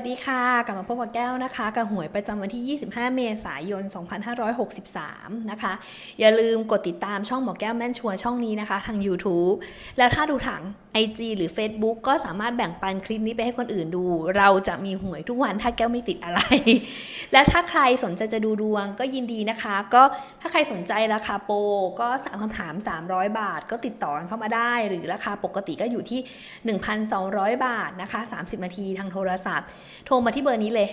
วัสดีค่ะ กลับมาพบกับแก้วนะคะ กับหวยประจำวันที่ 25 เมษายน 2563 นะคะ อย่าลืมกดติดตามช่องหมอแก้วแม่นชัวช่องนี้นะคะ ทาง YouTube แล้วถ้าดูทาง IG หรือ Facebook ก็สามารถแบ่งปันคลิปนี้ไปให้คนอื่นดู เราจะมีหวยทุกวันถ้าแก้วไม่ติดอะไร และถ้าใครสนใจจะดูดวงก็ยินดีนะคะ ก็ถ้าใครสนใจราคาโปรก็สามคำถาม 300 บาท ก็ติดต่อกันเข้ามาได้ หรือราคาปกติก็อยู่ที่ 1,200 บาทนะคะ 30 นาทีทางโทรศัพท์โทรมาที่เบอร์นี้เลย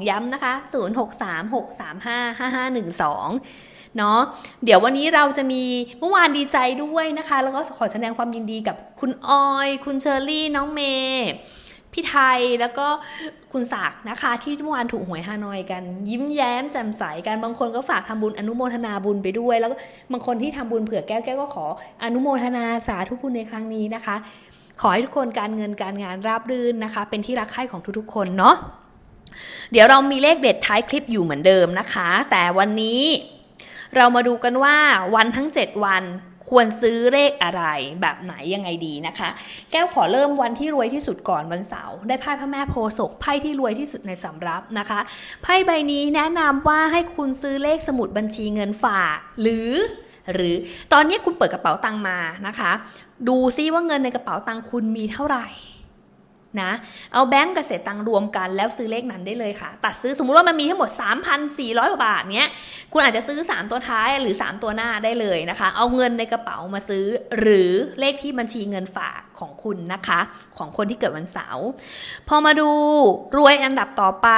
0636355512 ย้ำนะคะ 0636355512เนาะเดี๋ยววันนี้เราจะมีเมื่อวานดีใจด้วยนะคะ แล้วก็ขอแสดงความยินดีกับคุณออย คุณเชอรี่ น้องเมย์พี่ไทยแล้วก็คุณศักนะคะ ที่เมื่อวานถูกหวยฮานอยกัน ยิ้มแย้มแจ่มใสกันบางคนก็ฝากทำบุญอนุโมทนาบุญไปด้วย แล้วก็บางคนที่ทำบุญเผื่อแก้วแก้วก็ขออนุโมทนาสาธุบุญในครั้งนี้นะคะ ขอให้ทุกคนการเงินการงานราบรื่นนะคะ เป็นที่รักใคร่ของทุกๆ คนเนาะเดี๋ยวเรามีเลขเด็ดท้ายคลิปอยู่เหมือนเดิมนะคะ แต่วันนี้เรามาดูกันว่าวันทั้ง 7 วันควรซื้อเลขอะไรแบบไหนยังไงดีนะคะ แก้วขอเริ่มวันที่รวยที่สุดก่อนวันเสาร์ได้ไพ่พระแม่โพศกไพ่ที่รวยที่สุดในสำรับนะคะไพ่ใบนี้แนะนำว่าให้คุณซื้อเลขสมุดบัญชีเงินฝากหรือ หรือตอนนี้คุณเปิดกระเป๋าตังมานะคะ ดูซิว่าเงินในกระเป๋าตังค์คุณมีเท่าไหร่ นะ เอาแบงก์กับเศษตังรวมกันแล้วซื้อเลขนั้นได้เลยค่ะ ตัดซื้อสมมุติว่ามันมีทั้งหมด 3,400กว่าบาทเนี้ย คุณอาจจะซื้อ 3 ตัวท้ายหรือ 3 ตัวหน้าได้เลยนะคะ เอาเงินในกระเป๋ามาซื้อ หรือเลขที่บัญชีเงินฝากของคุณนะคะ ของคนที่เกิดวันเสาร์ พอมาดูรวยอันดับต่อไป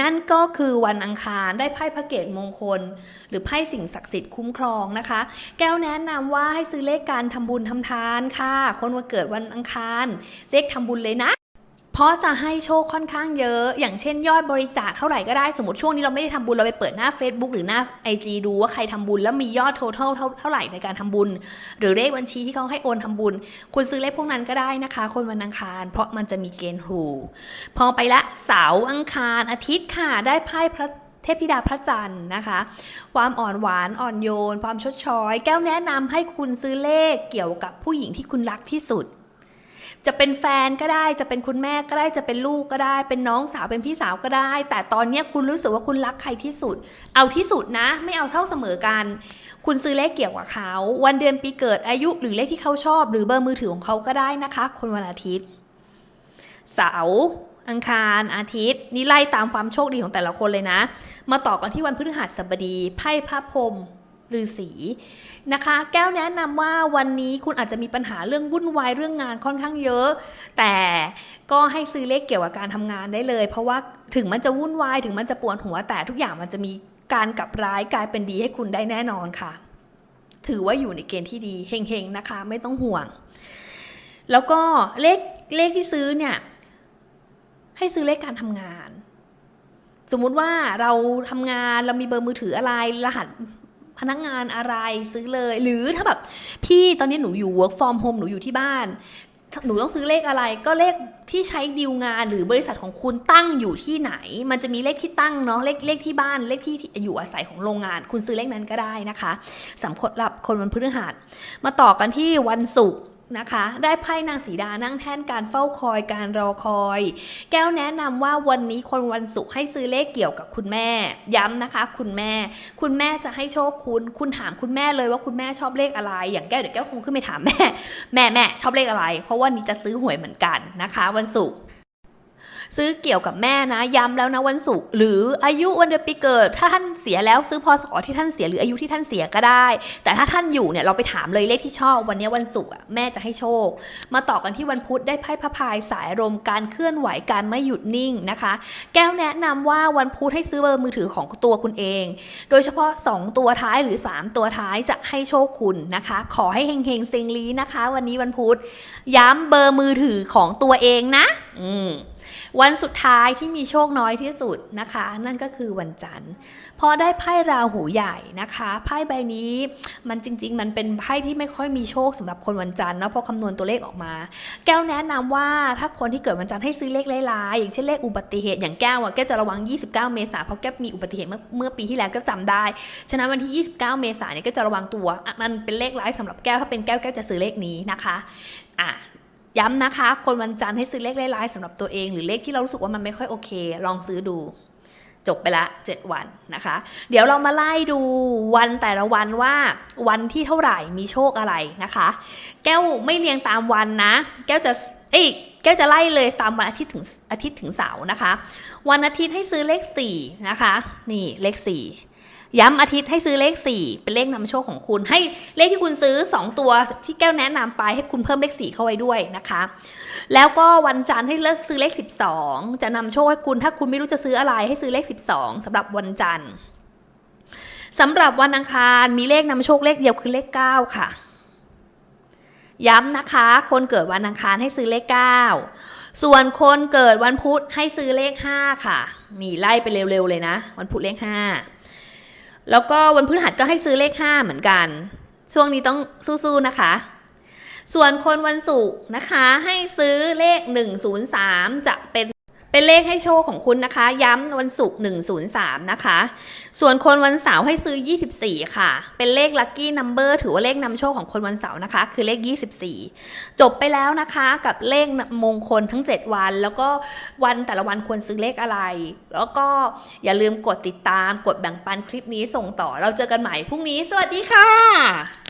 นั่นก็คือวันอังคารได้ไพ่พระเกตมงคล หรือไพ่สิ่งศักดิ์สิทธิ์คุ้มครองนะคะ แก้วแนะนำว่าให้ซื้อเลขการทำบุญทำทานค่ะ คนวันเกิดวันอังคาร เลขทำบุญเลยนะ ราะจะให้โชคค่อนข้างเยอะ อย่างเช่นยอดบริจาคเท่าไหร่ก็ได้สมมติช่วงนี้เราไม่ได้ทำบุญเราไปเปิดหน้า Facebook หรือหน้า IG ดูว่าใครทำบุญแล้วมียอด total เท่าเท่าไหร่ในการทำบุญ หรือเลขบัญชีที่เขาให้โอนทำบุญ คุณซื้อเลขพวกนั้นก็ได้นะคะ คนวันอังคาร เพราะมันจะมีเกณฑ์ถูกพอไปละเสาร์อังคารอาทิตย์ค่ะได้ไพ่พระเทพธิดาพระจันทร์นะคะ ความอ่อนหวานอ่อนโยน ความชดช้อย แก้วแนะนำให้คุณซื้อเลขเกี่ยวกับผู้หญิงที่คุณรักที่สุด จะเป็นแฟนก็ได้ จะเป็นคุณแม่ก็ได้ จะเป็นลูกก็ได้ เป็นน้องสาว เป็นพี่สาวก็ได้ แต่ตอนนี้คุณรู้สึกว่าคุณรักใครที่สุด เอาที่สุดนะ ไม่เอาเท่าเสมอกัน คุณซื้อเลขเกี่ยวกับเขา วันเดือนปีเกิด อายุ หรือเลขที่เขาชอบ หรือเบอร์มือถือของเขาก็ได้นะคะ คนวันอาทิตย์ เสาร์อังคารอาทิตย์ นี่ไล่ตามความโชคดีของแต่ละคนเลยนะ มาต่อกันที่วันพฤหัสบดี ไพ่พระพรหม ฤาษีนะคะ แก้วแนะนำว่าวันนี้คุณอาจจะมีปัญหาเรื่องวุ่นวายเรื่องงานค่อนข้างเยอะ แต่ก็ให้ซื้อเลขเกี่ยวกับการทำงานได้เลย เพราะว่าถึงมันจะวุ่นวายถึงมันจะปวดหัวแต่ทุกอย่างมันจะมีการกลับร้ายกลายเป็นดีให้คุณได้แน่นอนค่ะ ถือว่าอยู่ในเกณฑ์ที่ดีเฮงๆนะคะ ไม่ต้องห่วง แล้วก็เลขเลขที่ซื้อเนี่ยให้ซื้อเลขการทำงาน สมมุติว่าเราทำงานเรามีเบอร์มือถืออะไรรหัส พนักงานอะไรซื้อเลย หรือถ้าแบบพี่ตอนนี้หนูอยู่ work from home หนูอยู่ที่บ้าน หนูต้องซื้อเลขอะไร ก็เลขที่ใช้ดีลงานหรือบริษัทของคุณตั้งอยู่ที่ไหน มันจะมีเลขที่ตั้งเนาะเลขเลขที่บ้านเลขที่อยู่อาศัยของโรงงาน คุณซื้อเลขนั้นก็ได้นะคะสำหรับคนวันพฤหัสมาต่อกันที่วันศุกร์ นะคะ ได้ไพ่นางสีดานั่งแท่นการเฝ้าคอยการรอคอย แก้วแนะนำว่าวันนี้คนวันศุกร์ให้ซื้อเลขเกี่ยวกับคุณแม่ ย้ำนะคะ คุณแม่ คุณแม่จะให้โชคคุณ คุณถามคุณแม่เลยว่าคุณแม่ชอบเลขอะไร อย่างแก้วเดี๋ยวแก้วคงขึ้นไปถามแม่ แม่แม่ชอบเลขอะไร เพราะวันนี้จะซื้อหวยเหมือนกันนะคะ วันศุกร์ ซื้อเกี่ยวกับแม่นะย้ำแล้วนะวันศุกร์หรืออายุวันเดือนปีเกิด ถ้าท่านเสียแล้วซื้อพศที่ท่านเสียหรืออายุที่ท่านเสียก็ได้ แต่ถ้าท่านอยู่เนี่ยเราไปถามเลยเลขที่ชอบวันนี้วันศุกร์แม่จะให้โชค มาต่อกันที่วันพุธได้ไพ่พระพายสายลมการเคลื่อนไหวการไม่หยุดนิ่งนะคะ แก้วแนะนำว่าวันพุธให้ซื้อเบอร์มือถือของตัวคุณเอง โดยเฉพาะ 2 ตัวท้ายหรือ 3 ตัวท้ายจะให้โชคคุณนะคะ ขอให้เฮงๆเซงลีนะคะ วันนี้วันพุธย้ำเบอร์มือถือของตัวเองนะ อืมวันสุดท้ายที่มีโชคน้อยที่สุดนะคะ นั่นก็คือวันจันทร์ พอได้ไพ่ราหูใหญ่นะคะไพ่ใบนี้มันจริง ๆ มันเป็นไพ่ที่ไม่ค่อยมีโชคสำหรับคนวันจันทร์เนาะพอคำนวณตัวเลขออกมา แก้วแนะนำว่าถ้าคนที่เกิดวันจันทร์ให้ซื้อเลขหลายๆอย่างเช่นเลขอุบัติเหตุอย่างแก้วอะแก้วจะระวัง 29 เมษายนเพราะแก้วมีอุบัติเหตุเมื่อเมื่อปีที่แล้วก้วจำได้ ฉะนั้นวันที่ 29 เมษายนเนี่ยก็จะระวังตัวอะมันเป็นเลขร้ายสำหรับแก้วถ้าเป็นแก้วแก้วจะซื้อเลขนี้นะคะอะ ย้ำนะคะ คนวันจันทร์ให้ซื้อเลขไล่ๆสำหรับตัวเองหรือเลขที่เรารู้สึกว่ามันไม่ค่อยโอเค ลองซื้อดู จบไปละ 7 วันนะคะ เดี๋ยวเรามาไล่ดูวันแต่ละวันว่า วันที่เท่าไหร่มีโชคอะไรนะคะ แก้วไม่เรียงตามวันนะ แก้วจะเอ้ยแก้วจะไล่เลยตามวันอาทิตย์ถึงอาทิตย์ถึงเสาร์นะคะ วันอาทิตย์ให้ซื้อเลข4นะคะ นี่เลข4 ย้ำอาทิตย์ให้ซื้อเลข 4 เป็นเลขนำโชคของคุณ ให้เลขที่คุณซื้อ 2 ตัวที่แก้วแนะนำไปให้คุณเพิ่มเลข 4 เข้าไว้ด้วยนะคะ แล้วก็วันจันทร์ให้เลือกซื้อเลข 12 จะนำโชคให้คุณถ้าคุณไม่รู้จะซื้ออะไรให้ซื้อเลข 12สำหรับวันจันทร์สำหรับวันอังคารมีเลขนำโชคเลขเดียวคือเลข 9 ค่ะ ย้ำนะคะ คนเกิดวันอังคารให้ซื้อเลข 9 ส่วนคนเกิดวันพุธให้ซื้อเลข 5 ค่ะนี่ไล่ไปเร็วๆเลยนะ วันพุธเลข 5 แล้วก็วันพฤหัสก็ให้ซื้อเลข 5 เหมือนกัน ช่วงนี้ต้องสู้ๆนะคะ ส่วนคนวันศุกร์นะคะให้ซื้อเลข 103 จะเป็น เป็นเลขให้โชคของคุณนะคะ ย้ำวันศุกร์103 นะคะ ส่วนคนวันเสาร์ให้ซื้อ 24 ค่ะ เป็นเลขลัคกี้นัมเบอร์ถือว่าเลขนำโชคของคนวันเสาร์นะคะ คือเลข 24 จบไปแล้วนะคะกับเลขมงคลทั้ง 7 วัน แล้วก็วันแต่ละวันควรซื้อเลขอะไร แล้วก็อย่าลืมกดติดตามกดแบ่งปันคลิปนี้ส่งต่อ เราเจอกันใหม่พรุ่งนี้ สวัสดีค่ะ